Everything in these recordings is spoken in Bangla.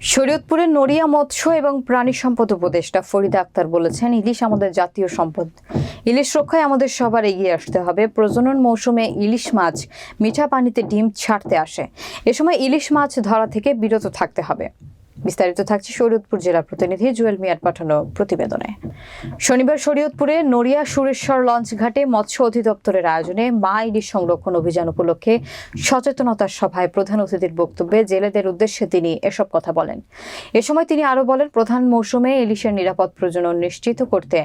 শরীয়তপুরের নড়িয়া মৎস্য এবং প্রাণী সম্পদ উপদেষ্টা ফরিদা আক্তার বলেছেন, ইলিশ আমাদের জাতীয় সম্পদ। ইলিশ রক্ষায় আমাদের সবার এগিয়ে আসতে হবে। প্রজনন মৌসুমে ইলিশ মাছ মিঠা পানিতে ডিম ছাড়তে আসে। এ সময় ইলিশ মাছ ধরা থেকে বিরত থাকতে হবে। বিস্তারিত থাকছে শরীয়তপুর জেলা প্রতিনিধি জুয়েল মিয়ার পাঠানো প্রতিবেদনে। শনিবার শরীয়তপুরে নড়িয়া সুরেশ্বর লঞ্চ ঘাটে মৎস্য অধিদপ্তরের আয়োজনে মা ইলিশ সংরক্ষণ অভিযান উপলক্ষে সচেতনতা সভায় প্রধান অতিথির বক্তব্যে জেলেদের উদ্দেশ্যে তিনি এসব কথা বলেন। এ সময় তিনি আরও বলেন, প্রধান মৌসুমে ইলিশের নিরাপদ প্রজনন নিশ্চিত করতে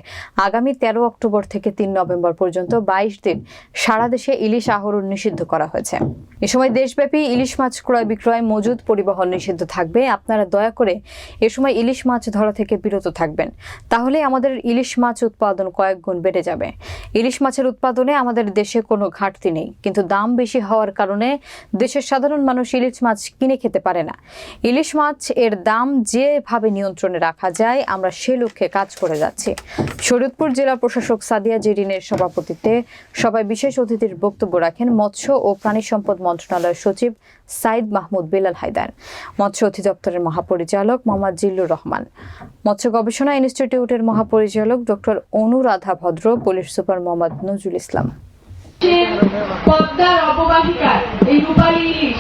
আগামী তেরো অক্টোবর থেকে তিন নভেম্বর পর্যন্ত বাইশ দিন সারা দেশে ইলিশ আহরণ নিষিদ্ধ করা হয়েছে। এ সময় দেশব্যাপী ইলিশ মাছ ক্রয় বিক্রয় মজুদ পরিবহন নিষিদ্ধ থাকবে। আপনারা দয়া করে এ সময় ইলিশ মাছ ধরা থেকে বিরত থাকবেন। তাহলে আমাদের ইলিশ মাছ উৎপাদন কয়েক গুণ বেড়ে যাবে। ইলিশ মাছের উৎপাদনে আমাদের দেশে কোনো ঘাটতি নেই। কিন্তু দাম বেশি হওয়ার কারণে দেশের সাধারণ মানুষ ইলিশ মাছ কিনে খেতে পারে না। ইলিশ মাছ এর দাম যেভাবে নিয়ন্ত্রণে রাখা যায়, আমরা সে লক্ষ্যে কাজ করে যাচ্ছি। শরীয়তপুর জেলা প্রশাসক সাদিয়া জেরিনের সভাপতিত্বে সবাই বিশেষ অতিথির বক্তব্য রাখেন মৎস্য ও প্রাণী সম্পদ মন্ত্রণালয়ের সচিব সাইদ মাহমুদ বেলাল হায়দার। মৎস্য অধিদপ্তরের মহাপরিচালক মোহাম্মদ জিল্লুর রহমান। মৎস্য গবেষণা ইনস্টিটিউটের মহাপরিচালক doctor Anuradha Bhadra, police super Mohammad Nazrul Islam. পদ্মার অববাহিকার এই রূপালী ইলিশ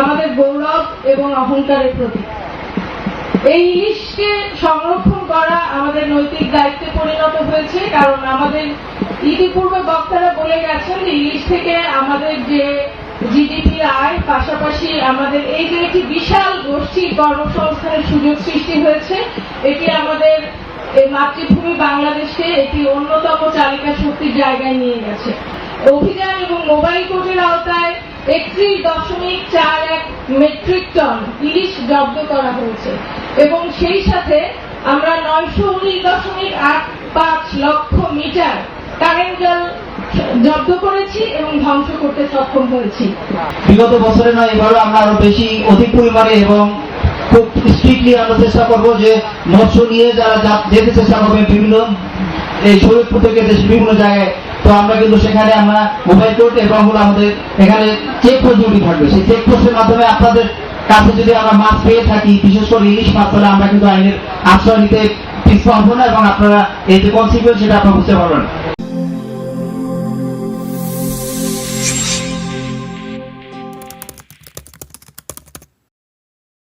আমাদের গৌরব এবং অহংকারের প্রতীক। এই ইলিশকে সংরক্ষণ করা আমাদের নৈতিক দায়িত্বে পরিণত হয়েছে, কারণ আমাদের ইতিপূর্বে বক্তারা বলে গেছেন ইলিশ থেকে আমাদের যে জিডিপি আয় পাশাপাশি আমাদের এই যে একটি বিশাল গোষ্ঠী কর্মসংস্থানের সুযোগ সৃষ্টি হয়েছে, এটি আমাদের এই মাতৃভূমি বাংলাদেশকে একটি অন্যতম চালিকা শক্তির জায়গায় নিয়ে গেছে। অভিযান এবং মোবাইল কোর্টের আওতায় একত্রিশ দশমিক চার এক মেট্রিক টন ইলিশ জব্দ করা হয়েছে এবং সেই সাথে আমরা নয়শো উনিশ দশমিক আট পাঁচ লক্ষ মিটার কারেন্ট জল জব্দ করেছি এবং ধ্বংস করতে সক্ষম হয়েছি। বিগত বছরে নয় এবারও আমরা আরও বেশি অধিক পরিমাণে এবং খুব স্ট্রিক্টলি আমরা চেষ্টা করব যে মৎস্য নিয়ে যারা যেতে চেষ্টা করবে বিভিন্ন, এই শরীরপুর থেকে দেশের বিভিন্ন জায়গায়। তো আমরা কিন্তু সেখানে আমরা মোবাইল কোর্ট এবং হলো আমাদের এখানে চেক পোস্ট ডিউটি থাকবে। সেই চেক পোস্টের মাধ্যমে আপনাদের কাছে যদি আমরা মাছ পেয়ে থাকি, বিশেষ করে ইলিশ মাছ, তাহলে আমরা কিন্তু আইনের আশ্রয় নিতে পিছপা হব না এবং আপনারা এই যে কনসিকুয়েন্স সেটা আপনারা বুঝতে পারবেন।